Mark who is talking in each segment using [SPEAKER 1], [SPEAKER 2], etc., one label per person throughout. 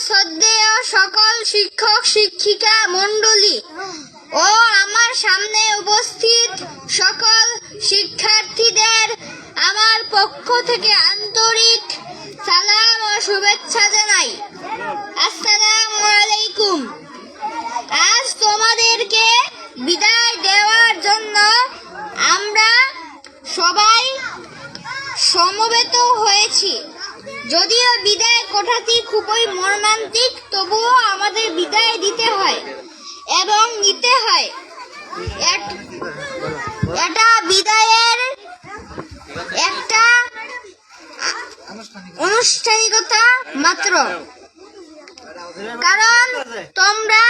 [SPEAKER 1] শ্রদ্ধেয় সকল শিক্ষক, শিক্ষিকা, মণ্ডলী ও আমার সামনে উপস্থিত সকল শিক্ষার্থীদের আমার পক্ষ থেকে আন্তরিক সালাম ও শুভেচ্ছা জানাই। আসসালামু আলাইকুম। আজ তোমাদেরকে বিদায় দেওয়ার জন্য আমরা সবাই সমবেত হয়েছি। যদিও বিদায় কোঠাটি খুবই মর্মান্তিক, তবুও আমাদের বিদায় দিতে হয় এবং নিতে হয়। এট- বিদায়ের একটা আনুষ্ঠানিকতা মাত্র। কারণ তোমরা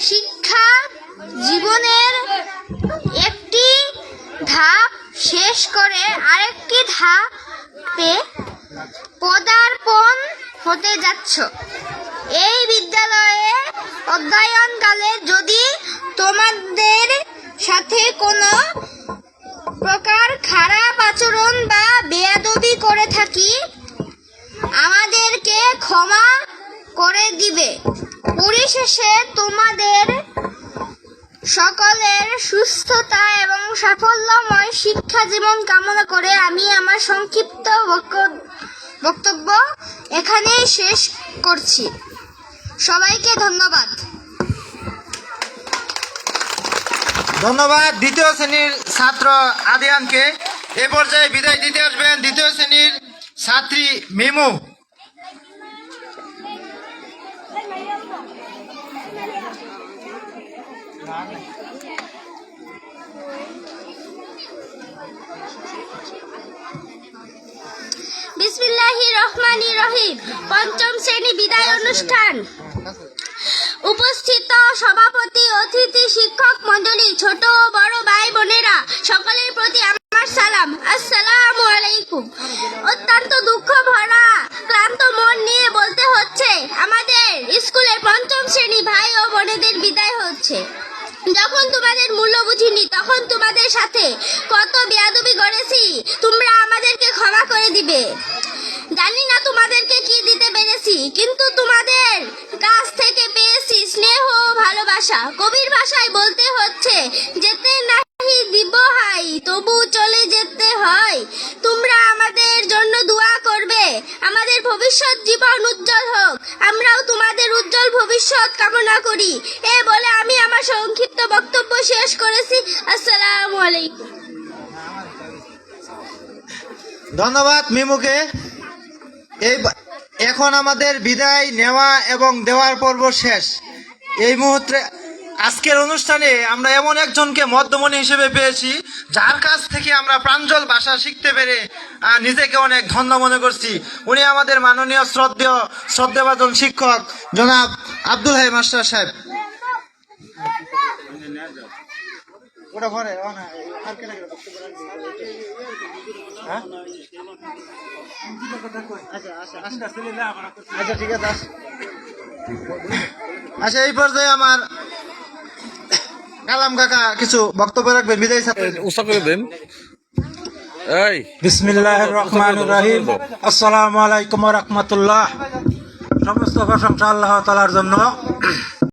[SPEAKER 1] শিক্ষা জীবনের একটি ধাপ শেষ করে আরেকটি ধাপে পদার্পণ হতে যাচ্ছ। এই বিদ্যালয়ে অধ্যয়নকালে যদি তোমাদের সাথে কোনো প্রকার খারাপ আচরণ বা বেয়াদবি করে থাকি, আমাদেরকে ক্ষমা করে দিবে। পরিশেষে তোমাদের সকলের সুস্থতা এবং সাফল্যময় শিক্ষা জীবন কামনা করে আমি আমার সংক্ষিপ্ত বক্ত- বক্তব্য এখানেই শেষ করছি। সবাইকে ধন্যবাদ।
[SPEAKER 2] ধন্যবাদ। দ্বিতীয় শ্রেণির ছাত্র আদিয়ানকে। এ পর্যায়ে বিদায় দিতে আসবেন দ্বিতীয় শ্রেণির ছাত্রী মিমু।
[SPEAKER 1] বিসমিল্লাহি রহমানি রহিম। পঞ্চম শ্রেণি বিদায় অনুষ্ঠান। উপস্থিত সভাপতি, অতিথি, শিক্ষক মণ্ডলী ছোট ও বড় ভাই বোনেরা, সকলের প্রতি আমার সালাম। আসসালামু আলাইকুম। অত্যন্ত দুঃখ ভরা, ক্লান্ত মন নিয়ে বলতে হচ্ছে, আমাদের স্কুলের পঞ্চম শ্রেণি ভাই ও বোনেদের বিদায় হচ্ছে। যখন তোমাদের মূল্য বুঝিনি, তখন তোমাদের সাথে কত বেয়াদবি করেছি, তোমরা আমাদেরকে ক্ষমা করে দিবে। জানি না তোমাদেরকে কি দিতে পেরেছি, কিন্তু তোমাদের কাছ থেকে পেয়েছি স্নেহ ভালোবাসা। কবির ভাষায় বলতে হচ্ছে, যেতে নাহি দিব হাই, তবু চলে যেতে হয়। তোমরা আমাদের জন্য দোয়া করবে। আমাদের ভবিষ্যৎ জীবন উজ্জ্বল হোক। আমরাও তোমাদের উজ্জ্বল ভবিষ্যৎ কামনা করি। এ বলে আমি আমার সংক্ষিপ্ত বক্তব্য শেষ করেছি। আসসালামু আলাইকুম।
[SPEAKER 2] ধন্যবাদ মিমুকে। এই এখন আমাদের বিদায় নেওয়া এবং দেওয়ার পর্ব শেষ। এই মুহূর্তে আজকের অনুষ্ঠানে আমরা এমন একজনকে মধ্যমণি হিসেবে পেয়েছি, যার কাছ থেকে আমরা প্রাঞ্জল ভাষা শিখতে পেরে নিজেকে অনেক ধন্য মনে করছি। উনি আমাদের মাননীয় শ্রদ্ধেয় শ্রদ্ধেভাজন শিক্ষক জনাব আব্দুল হাই মাস্টার সাহেব। ওটা না, আর কে লাগে বক্তব্য রাখবে? হ্যাঁ? আচ্ছা ঠিক আছে আচ্ছা এই পর্যায়ে আমার কালাম কাকা কিছু বক্তব্য রাখবেন বিদায় ছাত্র।
[SPEAKER 3] উৎসাহ করে দেন। এই।
[SPEAKER 4] বিসমিল্লাহ রহমান রাহিম। আসসালামু আলাইকুম রহমতুল্লাহ। সমস্ত প্রশংসা আল্লাহ তালার জন্য।